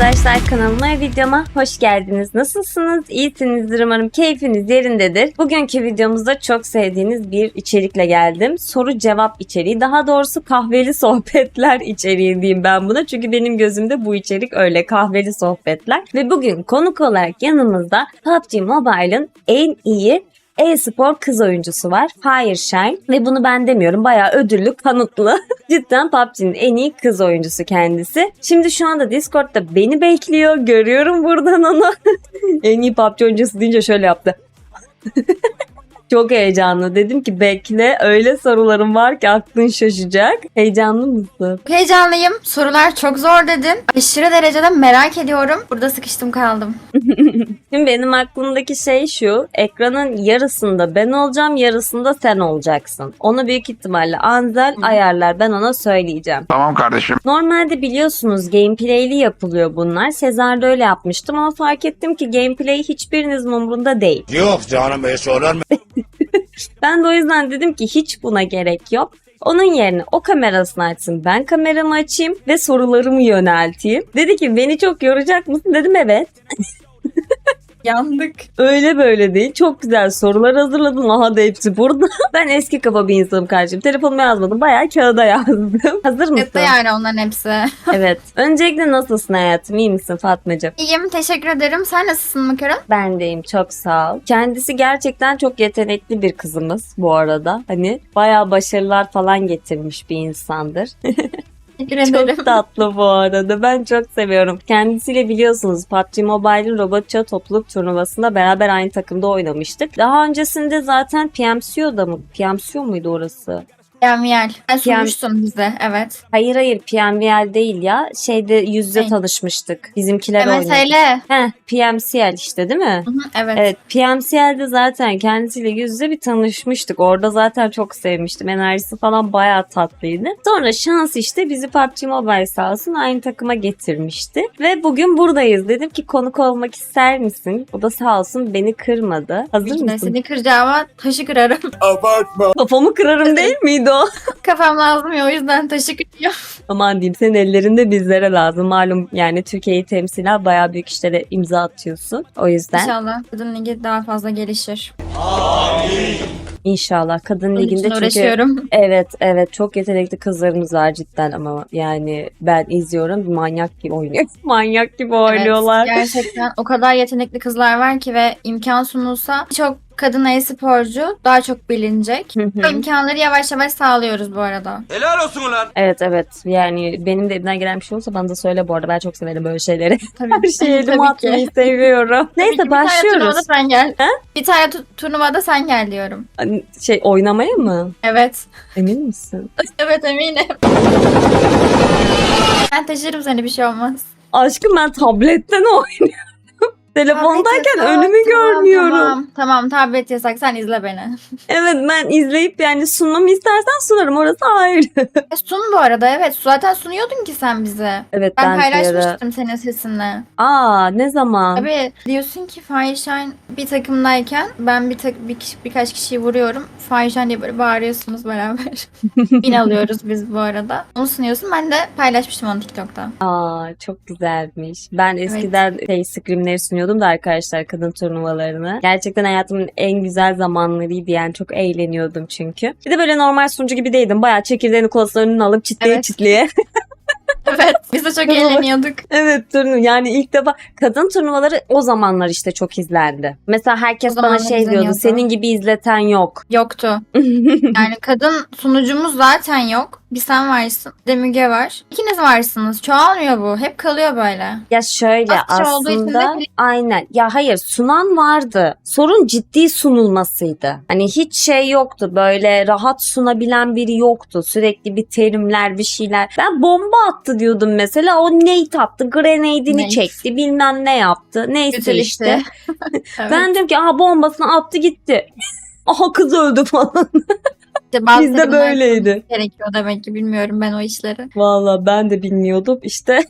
arkadaşlar kanalıma ve videoma hoş geldiniz. Nasılsınız? İyisinizdir umarım keyfiniz yerindedir. Bugünkü videomuzda çok sevdiğiniz bir içerikle geldim. Soru cevap içeriği. Daha doğrusu kahveli sohbetler içeriği diyeyim ben buna. Çünkü benim gözümde bu içerik öyle kahveli sohbetler. Ve bugün konuk olarak yanımızda PUBG Mobile'ın en iyi e-spor kız oyuncusu var. Fireshine. Ve bunu ben demiyorum. Bayağı ödüllü, kanıtlı. Cidden PUBG'nin en iyi kız oyuncusu kendisi. Şimdi şu anda Discord'da beni bekliyor. Görüyorum buradan onu. en iyi PUBG oyuncusu deyince şöyle yaptı. Çok heyecanlı. Dedim ki bekle öyle sorularım var ki aklın şaşacak. Heyecanlı mısın? Heyecanlıyım. Sorular çok zor dedin. Aşırı derecede merak ediyorum. Burada sıkıştım kaldım. Şimdi benim aklımdaki şey şu. Ekranın yarısında ben olacağım, yarısında sen olacaksın. Onu büyük ihtimalle Anzel ayarlar. Ben ona söyleyeceğim. Tamam kardeşim. Normalde biliyorsunuz gameplay'li yapılıyor bunlar. Sezar'da öyle yapmıştım ama fark ettim ki gameplay hiçbirinizin umurunda değil. Yok canım öyle söyler mi? Ben de o yüzden dedim ki hiç buna gerek yok. Onun yerine o kamerasını açsın, ben kameramı açayım ve sorularımı yönelteyim. Dedi ki beni çok yoracak mısın? Dedim evet. Yandık. Öyle böyle değil. Çok güzel sorular hazırladım. Aha da hepsi burada. ben eski kafa bir insanım kardeşim. Telefonuma yazmadım. Bayağı kağıda yazdım. Hazır mısın? Etti yani onların hepsi. evet. Öncelikle nasılsın hayatım? İyi misin Fatmacığım? İyiyim teşekkür ederim. Sen nasılsın Makaron? Ben deyim çok sağ ol. Kendisi gerçekten çok yetenekli bir kızımız bu arada. Hani bayağı başarılar falan getirmiş bir insandır. Çok tatlı bu arada. Ben çok seviyorum. Kendisiyle biliyorsunuz PUBG Mobile'in robotça topluluk turnuvasında beraber aynı takımda oynamıştık. Daha öncesinde zaten PMCO'da mı? PMCO muydu orası? Yamiyel. Sen sunmuştun bize. Evet. Hayır hayır PMVL değil ya. Şeyde yüz yüze Hey. tanışmıştık. Bizimkiler oynadı. MSL. Heh PMCL işte değil mi? Hı hı, Evet. Evet PMCL'de zaten kendisiyle yüz yüze bir tanışmıştık. Orada zaten çok sevmiştim. Enerjisi falan bayağı tatlıydı. Sonra şans işte bizi PUBG Mobile sağ olsun aynı takıma getirmişti. Ve bugün buradayız. Dedim ki konuk olmak ister misin? O da sağ olsun beni kırmadı. Hazır de mısın? Seni kıracağıma taşı kırarım. Abartma. Kafamı kırarım değil miydi o? Kafam lazım ya o yüzden taşı kırıyorum. Aman diyeyim senin ellerinde bizlere lazım. Malum yani Türkiye'yi temsilen bayağı büyük işlere imza atıyorsun. O yüzden İnşallah kadın ligi daha fazla gelişir. inşallah kadın Bunun liginde için çünkü uğraşıyorum. Evet evet çok yetenekli kızlarımız var cidden ama yani ben izliyorum manyak gibi oynuyor. manyak gibi oynuyorlar. Evet, gerçekten o kadar yetenekli kızlar var ki ve imkan sunulsa çok kadın e-sporcu daha çok bilinecek. Hı hı. Bu imkanları yavaş yavaş sağlıyoruz bu arada. Helal olsun ulan. evet evet yani benim de elimden gelen bir şey olsa bana da söyle bu arada ben çok severim böyle şeyleri. Tabii, Her şeyi elime atmayı seviyorum. Tabii Neyse. Bir tane başlıyoruz. turnuvada sen gel. Ha? Bir tane tu- turnuvada sen gel diyorum. Hani Şey oynamaya mı? Evet. Emin misin? Evet eminim. Ben taşırım seni bir şey olmaz. Aşkım ben tabletten oynuyorum. Telefondayken Tablet önümü yasak, görmüyorum. Tamam, tablet yasak sen izle beni. Evet ben izleyip yani sunmamı istersen sunarım orası ayrı. E, sun bu arada evet zaten sunuyordun ki sen bize. evet Ben, ben, bir ara- paylaşmıştım senin sesinle. Aa ne zaman? Abi diyorsun ki Fireshine bir takımdayken ben bir, tak bir kişi- birkaç kişiyi vuruyorum. Fireshine diye böyle bağırıyorsunuz beraber. Bin alıyoruz biz bu arada. Onu sunuyorsun ben de paylaşmıştım onu TikTok'ta. Aa çok güzelmiş. Ben eskiden şey scrimleri sunuyordum da arkadaşlar kadın turnuvalarını. Gerçekten hayatımın en güzel zamanlarıydı yani çok eğleniyordum çünkü. Bir de böyle normal sunucu gibi değildim. Bayağı çekirdeğini kolasının önüne alıp çitliye Evet. çitliye. Evet biz de çok eğleniyorduk. evet turnu yani ilk defa kadın turnuvaları o zamanlar işte çok izlendi. Mesela herkes O bana zamanlar şey diyordu izleniyordu. senin gibi izleten yok. Yoktu. Yani kadın sunucumuz zaten yok. Bir sen varsın. Bir de Müge var. İkiniz varsınız. Çoğalmıyor bu. Hep kalıyor böyle. Ya şöyle kişi olduğu için de aslında aynen ya hayır sunan vardı. Sorun ciddi sunulmasıydı. Hani hiç şey yoktu böyle rahat sunabilen biri yoktu. Sürekli bir terimler bir şeyler. Ben bomba attı diyordum mesela o nade attı grenade'ini Nade. çekti bilmem ne yaptı. Neyse Güzel işte. Evet. Ben dedim ki aha bombasını attı gitti. Aha kız öldü falan. İşte bazı Bizde böyleydi. Gerekiyor demek ki bilmiyorum ben o işleri. Valla ben de bilmiyordum işte.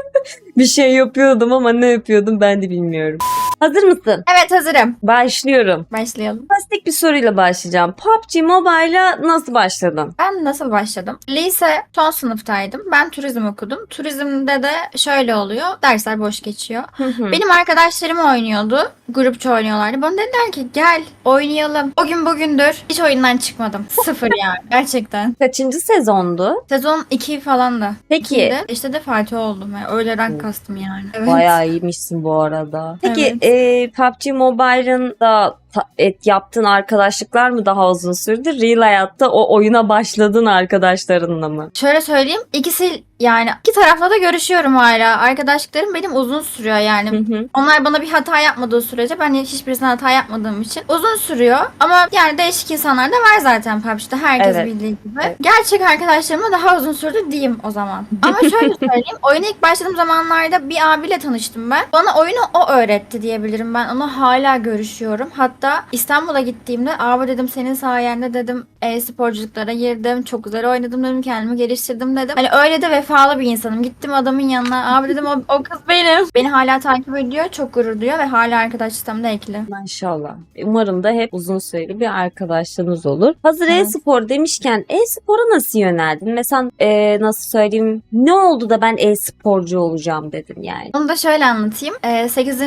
bir şey yapıyordum ama ne yapıyordum ben de bilmiyorum. Hazır mısın? Evet hazırım. Başlıyorum. Başlayalım. Basit bir soruyla başlayacağım. PUBG Mobile'a nasıl başladın? Ben nasıl başladım? Lise son sınıftaydım. Ben turizm okudum. Turizmde de şöyle oluyor. Dersler boş geçiyor. Hı hı. Benim arkadaşlarım oynuyordu. Grupça oynuyorlardı. Bana dediler ki gel oynayalım. O gün bugündür hiç oyundan çıkmadım. Sıfır yani. Gerçekten. Kaçıncı sezondu? Sezon 2 falan da. Peki. İkide, işte de Fatih oldum. Yani öyle rank kastım yani. Evet. Bayağı iyiymişsin bu arada. Peki Evet. e, PUBG Mobile'ın da et, yaptığın arkadaşlıklar mı daha uzun sürdü? Real hayatta o oyuna başladığın arkadaşlarınla mı? Şöyle söyleyeyim. ikisi yani iki tarafla da görüşüyorum hala. Arkadaşlıklarım benim uzun sürüyor yani. Hı hı. Onlar bana bir hata yapmadığı sürece ben hiçbirisine hata yapmadığım için uzun sürüyor. Ama yani değişik insanlar da var zaten PUBG'de herkes Evet. bildiği gibi. Gerçek arkadaşlarımla daha uzun sürdü diyeyim o zaman. Ama şöyle söyleyeyim. oyuna ilk başladığım zamanlarda bir abiyle tanıştım ben. Bana oyunu o öğretti diyebilirim. Ben ona hala görüşüyorum. Hatta İstanbul'a gittiğimde abi dedim senin sayende dedim e-sporculuklara girdim. Çok güzel oynadım dedim. Kendimi geliştirdim dedim. Hani öyle de vefalı bir insanım. Gittim adamın yanına. Abi dedim o, o kız benim. Beni hala takip ediyor. Çok gurur duyuyor ve hala arkadaş listemde ekli. Maşallah. Umarım da hep uzun süreli bir arkadaşlığınız olur. Hazır Evet. e-spor demişken e-spora nasıl yöneldin? Mesela e, nasıl söyleyeyim ne oldu da ben e-sporcu olacağım dedin yani. Onu da şöyle anlatayım. Ee, 8.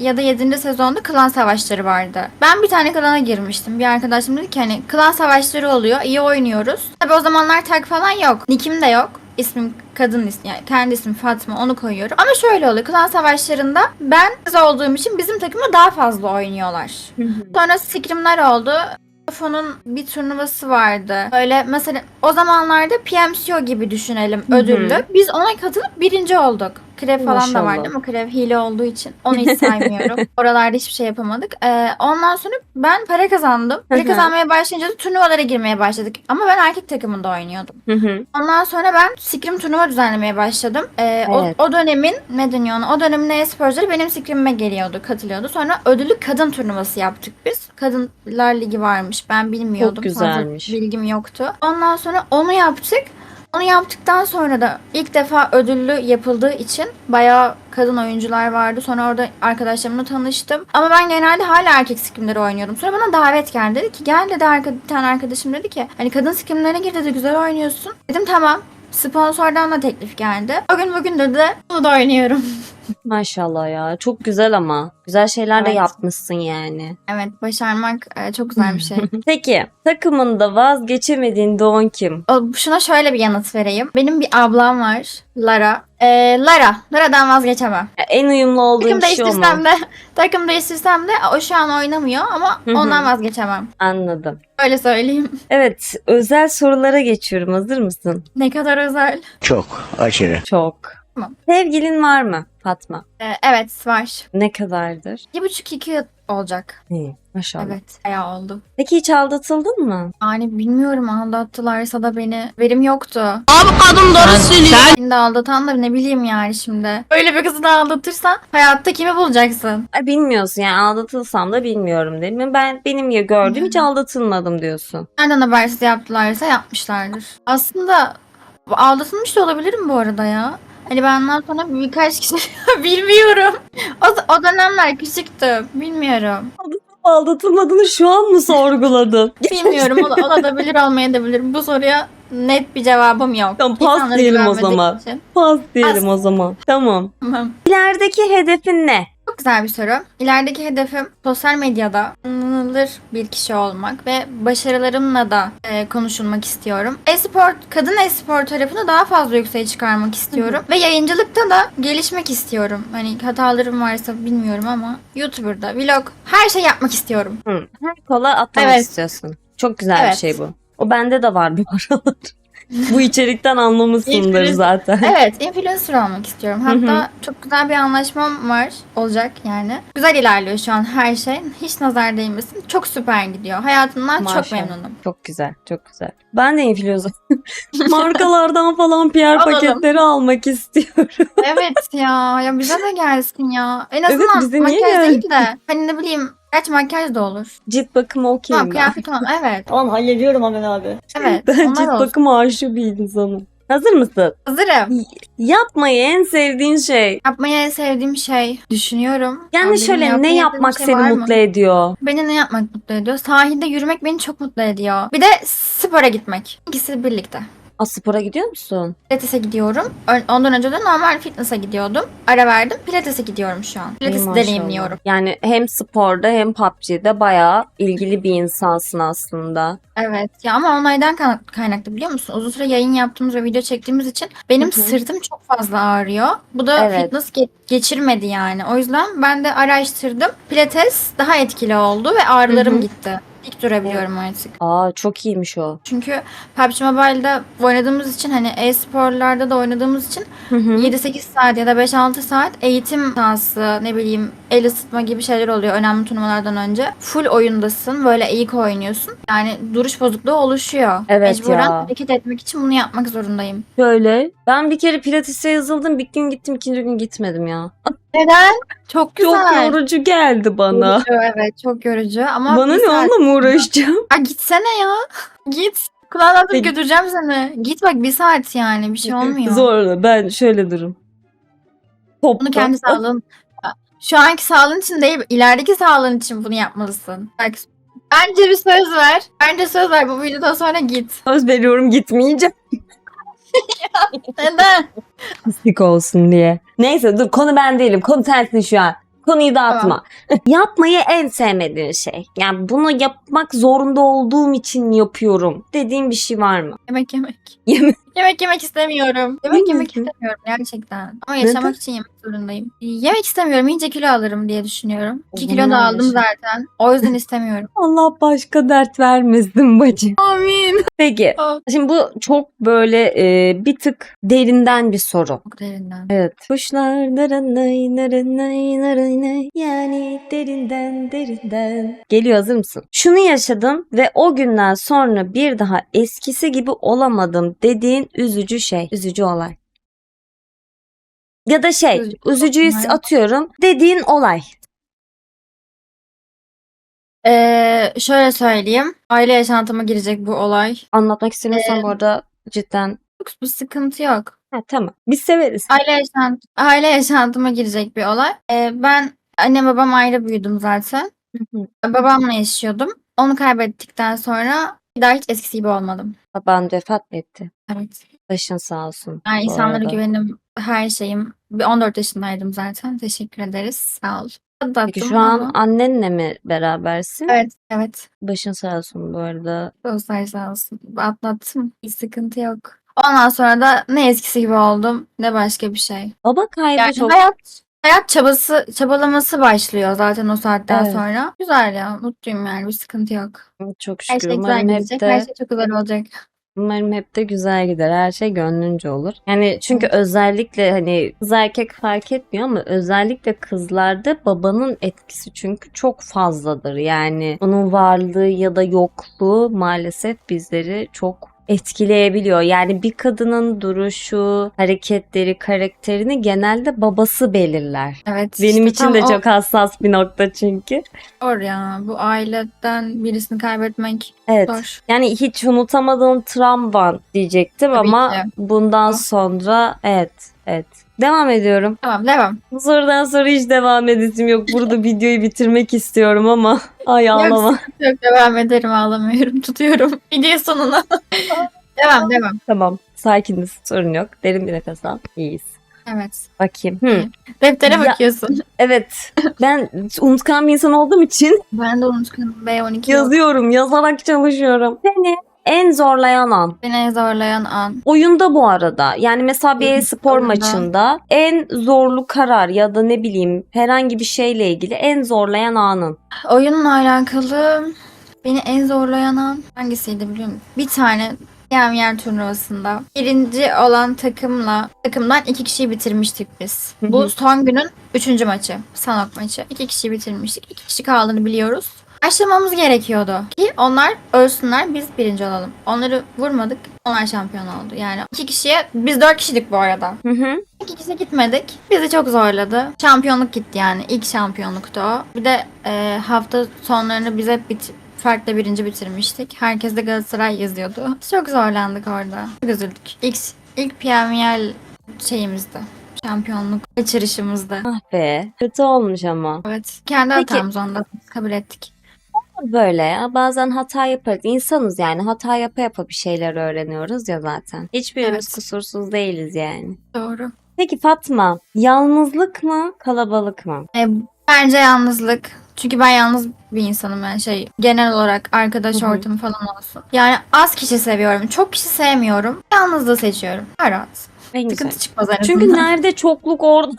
ya da 7. sezonda klan savaşları vardı. Ben bir tane klana girmiştim. Bir arkadaşım dedi ki hani klan savaşları oluyor. iyi oynuyoruz. Tabi o zamanlar tag falan yok. Nickim de yok. İsmim kadın ismi yani kendi ismim Fatma onu koyuyorum. Ama şöyle oluyor. Klan savaşlarında ben kız olduğum için bizim takımda daha fazla oynuyorlar. Sonra scrimler oldu. Fon'un bir turnuvası vardı. Böyle mesela o zamanlarda PMCO gibi düşünelim ödüllü. Biz ona katılıp birinci olduk. Krev falan da Maşallah. vardı ama Krev hile olduğu için onu hiç saymıyorum. Oralarda hiçbir şey yapamadık. Ee, ondan sonra ben para kazandım. Para kazanmaya başlayınca da turnuvalara girmeye başladık. Ama ben erkek takımında oynuyordum. Ondan sonra ben Scrim turnuva düzenlemeye başladım. Ee, Evet. o, o dönemin ne deniyor ona? O dönemin e-sporcuları benim Scrim'ime geliyordu, katılıyordu. Sonra ödüllü kadın turnuvası yaptık biz. Kadınlar ligi varmış. Ben bilmiyordum. Çok güzelmiş. Fazla bilgim yoktu. Ondan sonra onu yaptık. Onu yaptıktan sonra da ilk defa ödüllü yapıldığı için bayağı kadın oyuncular vardı. Sonra orada arkadaşlarımla tanıştım. Ama ben genelde hala erkek skrimleri oynuyordum. Sonra bana davet geldi. Dedi ki gel dedi arka, bir tane arkadaşım dedi ki hani kadın skrimlerine gir dedi güzel oynuyorsun. Dedim tamam. Sponsordan da teklif geldi. O gün bugündür de bunu da oynuyorum. Maşallah ya. Çok güzel ama. Güzel şeyler de Evet. yapmışsın yani. evet başarmak e, çok güzel bir şey. Peki takımında vazgeçemediğin Doğan kim? O- Şuna şöyle bir yanıt vereyim. Benim bir ablam var. Lara. E, Lara. Lara'dan vazgeçemem. Ya En uyumlu olduğun Takım kişi o mu? değiştirsem de takım değiştirsem de o şu an oynamıyor ama Hı hı. ondan vazgeçemem. Anladım. Öyle söyleyeyim. Evet özel sorulara geçiyorum. Hazır mısın? Ne kadar özel. Çok aşırı. Çok. Tamam. Sevgilin var mı Fatma? E, evet var. Ne kadardır? Bir buçuk iki yıl olacak. İyi. Maşallah. Evet. Bayağı oldu. Peki hiç aldatıldın mı? Yani bilmiyorum aldattılarsa da beni. Verim yoktu. Abi kadın doğru söylüyor. Beni de aldatan da ne bileyim yani şimdi. Öyle bir kızı da aldatırsan hayatta kimi bulacaksın? Ay, bilmiyorsun yani aldatılsam da bilmiyorum değil mi? Ben benim ya gördüm hiç aldatılmadım diyorsun. Nereden habersiz yaptılarsa yapmışlardır. Aslında aldatılmış da olabilirim bu arada ya. Hani benden sonra birkaç kişi bilmiyorum. O, o dönemler küçüktüm. Bilmiyorum. Aldatılmadığını şu an mı sorguladın? Bilmiyorum. O da, olabilir olmayabilir. Bu soruya net bir cevabım yok. Tamam, pas İnsanlara diyelim o zaman. için. Pas diyelim o zaman. Tamam. Tamam. İlerideki hedefin ne? Güzel bir soru. İlerideki hedefim sosyal medyada tanınılır bir kişi olmak ve başarılarımla da e, konuşulmak istiyorum. E-spor, kadın e-spor tarafını daha fazla yükseğe çıkarmak istiyorum. ve yayıncılıkta da gelişmek istiyorum. Hani hatalarım varsa bilmiyorum ama YouTuber'da, vlog, her şey yapmak istiyorum. Hı. Her kola atlamak Evet. istiyorsun. Çok güzel bir Evet. şey bu. O bende de var bu aralar. Bu içerikten anlamışsındır zaten. Evet, influencer olmak istiyorum. Hatta çok güzel bir anlaşmam var. Olacak yani. Güzel ilerliyor şu an her şey. Hiç nazar değmesin. Çok süper gidiyor. Hayatımdan çok Maşallah. memnunum. Çok güzel, çok güzel. Ben de influencer. Markalardan falan PR Alalım. paketleri almak istiyorum. Evet ya. Ya bize de gelsin ya. En azından bize niye makyaj geldi? değil de hani ne bileyim Gerçi makyaj da olur. Cilt bakımı Tamam okeyim ben. kıyafet olan. Evet. Tamam hallediyorum Amen abi. Evet. Ben onlar cilt olsun. bakımı aşığı bir insanım. Hazır mısın? Hazırım. Yapmayı en sevdiğin şey. Yapmayı en sevdiğim şey düşünüyorum. Yani benim şöyle yapmayı ne sevdiğim yapmak şey seni var mı? mutlu ediyor? Beni ne yapmak mutlu ediyor? Sahilde yürümek beni çok mutlu ediyor. Bir de spora gitmek. İkisi birlikte. A spora gidiyor musun? Pilates'e gidiyorum. Ondan önce de normal fitness'a gidiyordum. Ara verdim. Pilates'e gidiyorum şu an. Maşallah. deneyimliyorum. Yani hem sporda hem PUBG'de bayağı ilgili bir insansın aslında. Evet. Ya ama onaydan kaynak- kaynaklı biliyor musun? Uzun süre yayın yaptığımız ve video çektiğimiz için benim Hı hı. sırtım çok fazla ağrıyor. Bu da Evet. fitness ge- geçirmedi yani. O yüzden ben de araştırdım. Pilates daha etkili oldu ve ağrılarım Hı hı. gitti. Dik durabiliyorum artık. Aa çok iyiymiş o. Çünkü PUBG Mobile'da oynadığımız için hani e-sporlarda da oynadığımız için Hı hı. 7-8 saat ya da 5-6 saat eğitim sahası ne bileyim el ısıtma gibi şeyler oluyor önemli turnuvalardan önce. Full oyundasın böyle ilk oynuyorsun. Yani duruş bozukluğu oluşuyor. Evet Mecburen ya. hareket etmek için bunu yapmak zorundayım. Şöyle. Ben bir kere pilatese yazıldım. Bir gün gittim ikinci gün gitmedim ya. Neden? Çok güzel. Çok yorucu geldi bana. Yorucu, evet çok yorucu ama Bana ne saat- onunla mı uğraşacağım? Aa, gitsene ya. Git. Kulağına atıp Peki. götüreceğim seni. Git bak bir saat yani bir şey olmuyor. Zorla. Ben şöyle durum. Topta. Bunu kendi sağlığın şu anki sağlığın için değil, ilerideki sağlığın için bunu yapmalısın. Bak, bence bir söz ver. Bence söz ver bu videodan sonra git. Söz veriyorum gitmeyeceğim. Neden? Pislik olsun diye. Neyse dur konu ben değilim. Konu sensin şu an. Konuyu dağıtma. Yapmayı en sevmediğin şey. Yani bunu yapmak zorunda olduğum için yapıyorum. Dediğin bir şey var mı? yemek yemek. Yemek. Yemek yemek istemiyorum. Yemek Yemek yemek mi? istemiyorum gerçekten. Ama yaşamak Neden? için yemek zorundayım. Yemek istemiyorum. İyice kilo alırım diye düşünüyorum. O 2 kilo da aldım zaten. O yüzden istemiyorum. Allah başka dert vermesin bacı. Amin. Peki. Şimdi bu çok böyle e, bir tık derinden bir soru. Çok derinden. Evet. Kuşlar naranay naranay naranay yani derinden derinden. Geliyor hazır mısın? Şunu yaşadım ve o günden sonra bir daha eskisi gibi olamadım dediğin üzücü şey. Üzücü olay. Ya da şey Üzücü üzücüyü olay. atıyorum dediğin olay. Ee, şöyle söyleyeyim. Aile yaşantıma girecek bu olay. Anlatmak istemiyorsan bu arada cidden. Yok, bir sıkıntı yok. Ha, tamam. Biz severiz. Aile yaşant aile yaşantıma girecek bir olay. Ee, ben annem babam ayrı büyüdüm zaten. Hı hı. Babamla yaşıyordum. Onu kaybettikten sonra bir daha hiç eskisi gibi olmadım. Baban vefat etti? Evet. Başın sağ olsun. Yani bu insanlara arada. güvenim her şeyim. Bir 14 yaşındaydım zaten. Teşekkür ederiz. Sağ ol. Peki şu an ama- annenle mi berabersin? Evet, evet. Başın sağ olsun bu arada. Dostlar sağ olsun. Atlattım. Hiç sıkıntı yok. Ondan sonra da ne eskisi gibi oldum ne başka bir şey. Baba kaybı Yani çok hayat hayat çabası çabalaması başlıyor zaten o saatten Evet. sonra. Güzel ya. Mutluyum yani. Bir sıkıntı yok. çok Her şükür. şey güzel umarım hep gidecek. de Her şey çok güzel olacak. Umarım hep de güzel gider. Her şey gönlünce olur. Yani çünkü özellikle hani kız erkek fark etmiyor ama özellikle kızlarda babanın etkisi çünkü çok fazladır. Yani onun varlığı ya da yokluğu maalesef bizleri çok etkileyebiliyor. Yani bir kadının duruşu, hareketleri, karakterini genelde babası belirler. Evet. Benim işte için de o çok hassas bir nokta çünkü. zor ya. Bu aileden birisini kaybetmek Evet. zor. Yani hiç unutamadığım travman diyecektim Tabii ama ki. bundan Oh. sonra evet, evet. Devam ediyorum. Tamam devam. Bu sorudan sonra hiç devam edesim yok. Burada videoyu bitirmek istiyorum ama ay ağlama. Yok devam ederim ağlamıyorum. Tutuyorum. Video sonuna. devam devam. tamam. Sakiniz. Sorun yok. Derin bir nefes al. İyiyiz. Evet. Bakayım. Hı. Deftere Ya- bakıyorsun. Evet. Ben unutkan bir insan olduğum için Ben de unutkanım. B12 yok. yazıyorum. Yazarak çalışıyorum. Seni en zorlayan an. Beni en zorlayan an. Oyunda bu arada. Yani mesela bir Oyun- spor oyunda. maçında en zorlu karar ya da ne bileyim herhangi bir şeyle ilgili en zorlayan anın. Oyunla alakalı beni en zorlayan an hangisiydi biliyor musun? Bir tane Yem yer turnuvasında birinci olan takımla takımdan iki kişiyi bitirmiştik biz. Hı hı. Bu son günün üçüncü maçı. Sanok maçı. İki kişiyi bitirmiştik. İki kişi kaldığını biliyoruz. Başlamamız gerekiyordu ki onlar ölsünler biz birinci olalım. Onları vurmadık. Onlar şampiyon oldu. Yani iki kişiye biz dört kişilik bu arada. Hı hı. İki kişi gitmedik. Bizi çok zorladı. Şampiyonluk gitti yani. İlk şampiyonluktu o. Bir de e, hafta sonlarını bize bit farklı birinci bitirmiştik. Herkes de Galatasaray yazıyordu. Çok zorlandık orada. Çok üzüldük. İlk ilk PML şeyimizdi. Şampiyonluk kaçırışımızdı. Ah be. Kötü olmuş ama. Evet. Kendi Peki- hatamız onda kabul ettik. Böyle ya. Bazen hata yaparız. İnsanız yani. Hata yapa yapa bir şeyler öğreniyoruz ya zaten. Hiçbirimiz Evet. kusursuz değiliz yani. Doğru. Peki Fatma, yalnızlık mı, kalabalık mı? E, bence yalnızlık. Çünkü ben yalnız bir insanım ben şey genel olarak arkadaş Hı hı. ortamı falan olsun. Yani az kişi seviyorum. Çok kişi sevmiyorum. Yalnızlığı seçiyorum. Daha rahat. En güzel. Sıkıntı çıkmaz en Çünkü azından. nerede çokluk orada.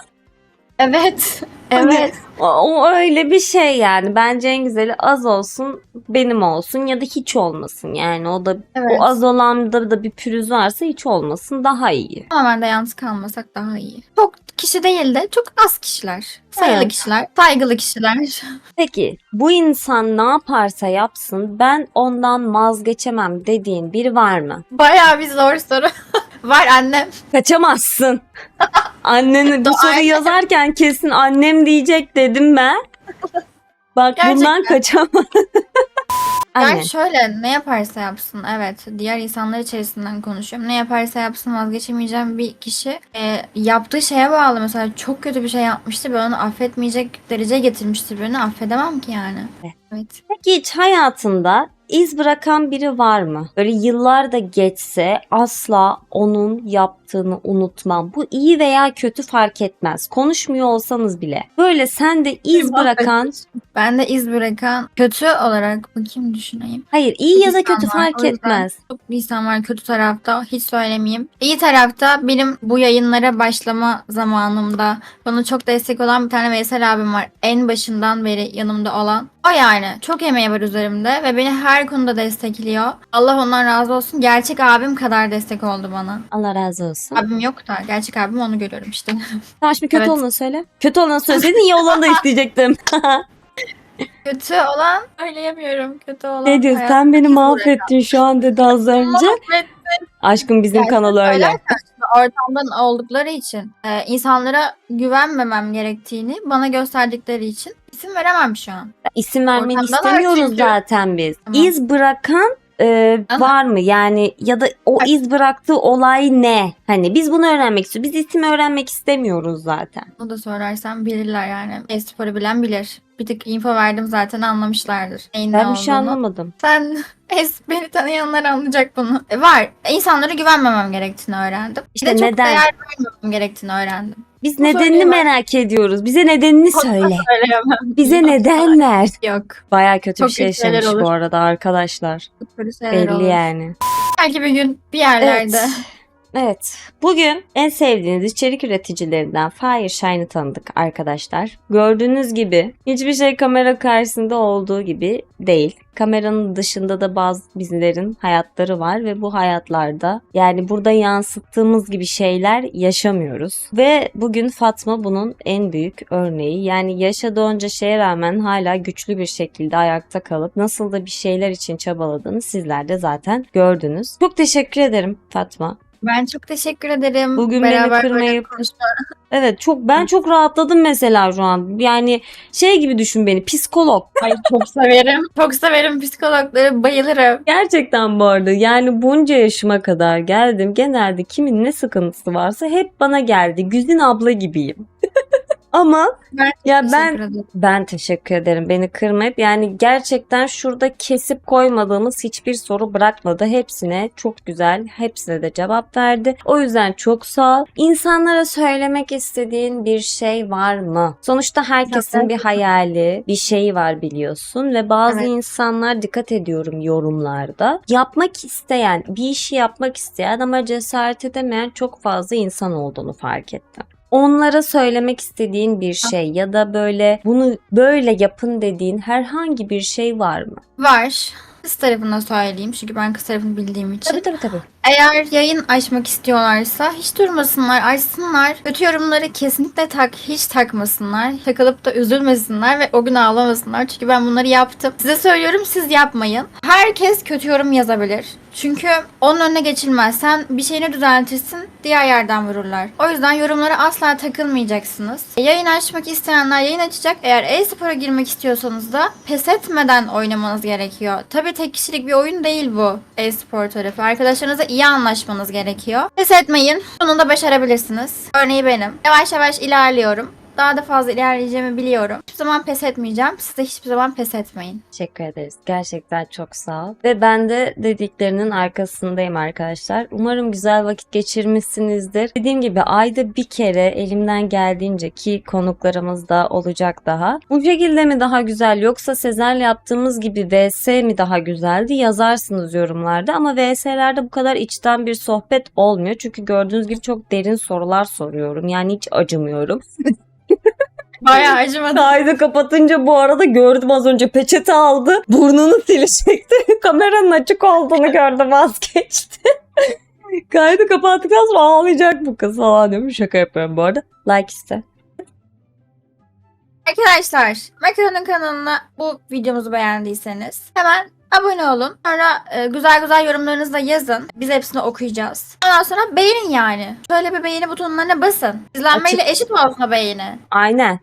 Evet. Hani- Evet. O, o öyle bir şey yani. Bence en güzeli az olsun, benim olsun ya da hiç olmasın. Yani o da Evet. o az olanda da bir pürüz varsa hiç olmasın daha iyi. Tamamen de yalnız kalmasak daha iyi. Çok kişi değil de çok az kişiler. Sayılı Evet. kişiler. Saygılı kişiler. Peki bu insan ne yaparsa yapsın ben ondan vazgeçemem dediğin biri var mı? Bayağı bir zor soru. Var annem. Kaçamazsın. Anneni bu soruyu yazarken kesin annem diyecek dedim ben. Bak bundan Gerçekten. kaçamam. Anne. Yani şöyle ne yaparsa yapsın evet diğer insanlar içerisinden konuşuyorum. Ne yaparsa yapsın vazgeçemeyeceğim bir kişi e, yaptığı şeye bağlı. Mesela çok kötü bir şey yapmıştı ben onu affetmeyecek dereceye getirmiştir beni affedemem ki yani. Evet. Evet. Peki hiç hayatında iz bırakan biri var mı? Böyle yıllar da geçse asla onun yaptığını unutmam. Bu iyi veya kötü fark etmez. Konuşmuyor olsanız bile. Böyle sende iz bırakan, Ben de iz bırakan kötü olarak bakayım düşüneyim. hayır iyi ya da kötü var, fark etmez. Çok insan var kötü tarafta hiç söylemeyeyim. İyi tarafta benim bu yayınlara başlama zamanımda bana çok destek olan bir tane Veysel abim var. En başından beri yanımda olan. O yani çok emeği var üzerimde ve beni her konuda destekliyor. Allah ondan razı olsun. Gerçek abim kadar destek oldu bana. Allah razı olsun. Abim yok da gerçek abim onu görüyorum işte. Tamam şimdi kötü Evet. olanı söyle. Kötü olanı söyleseydin iyi olanı da isteyecektim. kötü olan söyleyemiyorum. Kötü olan. ne diyorsun hayat- sen beni mahvettin şu an dedi az önce. Mahvet- Aşkım bizim Gerçekten kanal öyle. söylersen ortamdan oldukları için e, insanlara güvenmemem gerektiğini bana gösterdikleri için isim veremem şu an. İsim vermeni Ortamdalar istemiyoruz çünkü. zaten biz. Tamam. İz bırakan e, Ama- var mı? Yani ya da o Bak- iz bıraktığı olay ne? Hani biz bunu öğrenmek istiyoruz. Biz isim öğrenmek istemiyoruz zaten. Bunu da sorarsam bilirler yani. E-sporu bilen bilir. Bir tık info verdim zaten anlamışlardır. Neyin ne Ben bir şey olduğunu. anlamadım. Sen es beni tanıyanlar anlayacak bunu. E, var. İnsanlara güvenmemem gerektiğini öğrendim. İşte bir de çok neden? değer vermemem gerektiğini öğrendim. Biz Bu nedenini söyleyemem. merak ediyoruz. Bize nedenini söyle. Söyleyemem. Bize neden ver. Yok. Baya kötü Çok bir şey kötü şeyler yaşamış bu olur. arada arkadaşlar. Çok kötü şeyler Belli olur. yani. Belki bir gün bir yerlerde. Evet. Evet. Bugün en sevdiğiniz içerik üreticilerinden Fire Shine'ı tanıdık arkadaşlar. Gördüğünüz gibi hiçbir şey kamera karşısında olduğu gibi değil. Kameranın dışında da bazı bizlerin hayatları var ve bu hayatlarda yani burada yansıttığımız gibi şeyler yaşamıyoruz. Ve bugün Fatma bunun en büyük örneği. Yani yaşadığı onca şeye rağmen hala güçlü bir şekilde ayakta kalıp nasıl da bir şeyler için çabaladığını sizler de zaten gördünüz. Çok teşekkür ederim Fatma. Ben çok teşekkür ederim. Bugün beni Beraber böyle kırmayıp- Evet çok ben çok rahatladım mesela şu an. Yani şey gibi düşün beni psikolog. Ay çok severim. Çok severim psikologları. Bayılırım. Gerçekten bu arada yani bunca yaşıma kadar geldim. Genelde kimin ne sıkıntısı varsa hep bana geldi. Güzin abla gibiyim. Ama Ben ya ben ben teşekkür ederim beni kırmayıp yani gerçekten şurada kesip koymadığımız hiçbir soru bırakmadı. Hepsine çok güzel, hepsine de cevap verdi. O yüzden çok sağ ol. İnsanlara söylemek istediğin bir şey var mı? Sonuçta herkesin bir hayali, bir şeyi var biliyorsun ve bazı Evet. insanlar dikkat ediyorum yorumlarda. Yapmak isteyen, bir işi yapmak isteyen ama cesaret edemeyen çok fazla insan olduğunu fark ettim onlara söylemek istediğin bir şey ya da böyle bunu böyle yapın dediğin herhangi bir şey var mı? Var. Kız tarafına söyleyeyim çünkü ben kız tarafını bildiğim için. tabii tabii. Eğer yayın açmak istiyorlarsa hiç durmasınlar, açsınlar. Kötü yorumları kesinlikle tak, hiç takmasınlar. Takılıp da üzülmesinler ve o gün ağlamasınlar. Çünkü ben bunları yaptım. Size söylüyorum siz yapmayın. Herkes kötü yorum yazabilir. Çünkü onun önüne geçilmez. Sen bir şeyini düzeltirsin, diğer yerden vururlar. O yüzden yorumlara asla takılmayacaksınız. Yayın açmak isteyenler yayın açacak. Eğer e-spora girmek istiyorsanız da pes etmeden oynamanız gerekiyor. Tabii tek kişilik bir oyun değil bu e-spor tarafı. Arkadaşlarınızla iyi anlaşmanız gerekiyor. Pes etmeyin. Sonunda başarabilirsiniz. Örneği benim. Yavaş yavaş ilerliyorum. Daha da fazla ilerleyeceğimi biliyorum. Hiçbir zaman pes etmeyeceğim. Siz de hiçbir zaman pes etmeyin. Teşekkür ederiz. Gerçekten çok sağ ol. Ve ben de dediklerinin arkasındayım arkadaşlar. Umarım güzel vakit geçirmişsinizdir. Dediğim gibi ayda bir kere elimden geldiğince ki konuklarımız da olacak daha. Bu şekilde mi daha güzel yoksa Sezer'le yaptığımız gibi VS mi daha güzeldi yazarsınız yorumlarda. Ama VS'lerde bu kadar içten bir sohbet olmuyor. Çünkü gördüğünüz gibi çok derin sorular soruyorum. Yani hiç acımıyorum. Bayağı acımadı. Kaydı kapatınca bu arada gördüm az önce peçete aldı. Burnunu silecekti. Kameranın açık olduğunu gördüm vazgeçti. Kaydı kapattıktan sonra ağlayacak bu kız falan diyorum. Şaka yapıyorum bu arada. Like iste. Arkadaşlar, Makara'nın kanalına bu videomuzu beğendiyseniz hemen abone olun. Sonra e, güzel güzel yorumlarınızı da yazın. Biz hepsini okuyacağız. Ondan sonra beğenin yani. Şöyle bir beğeni butonlarına basın. İzlenmeyle eşit mi olsun o beğeni? Aynen.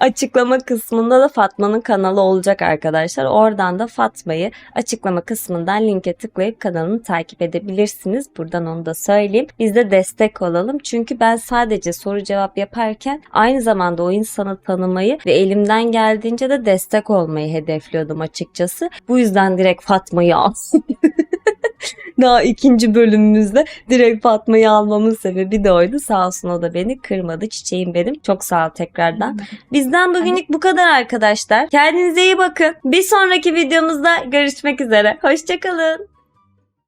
Açıklama kısmında da Fatma'nın kanalı olacak arkadaşlar. Oradan da Fatma'yı açıklama kısmından linke tıklayıp kanalını takip edebilirsiniz. Buradan onu da söyleyeyim. Biz de destek olalım. Çünkü ben sadece soru cevap yaparken aynı zamanda o insanı tanımayı ve elimden geldiğince de destek olmayı hedefliyordum açıkçası. Bu yüzden direkt Fatma'yı al. Daha ikinci bölümümüzde direkt Fatma'yı almamın sebebi de oydu. Sağ olsun o da beni kırmadı. Çiçeğim benim. Çok sağ ol tekrardan. Bizden bugünlük bu kadar arkadaşlar. Kendinize iyi bakın. Bir sonraki videomuzda görüşmek üzere. Hoşçakalın.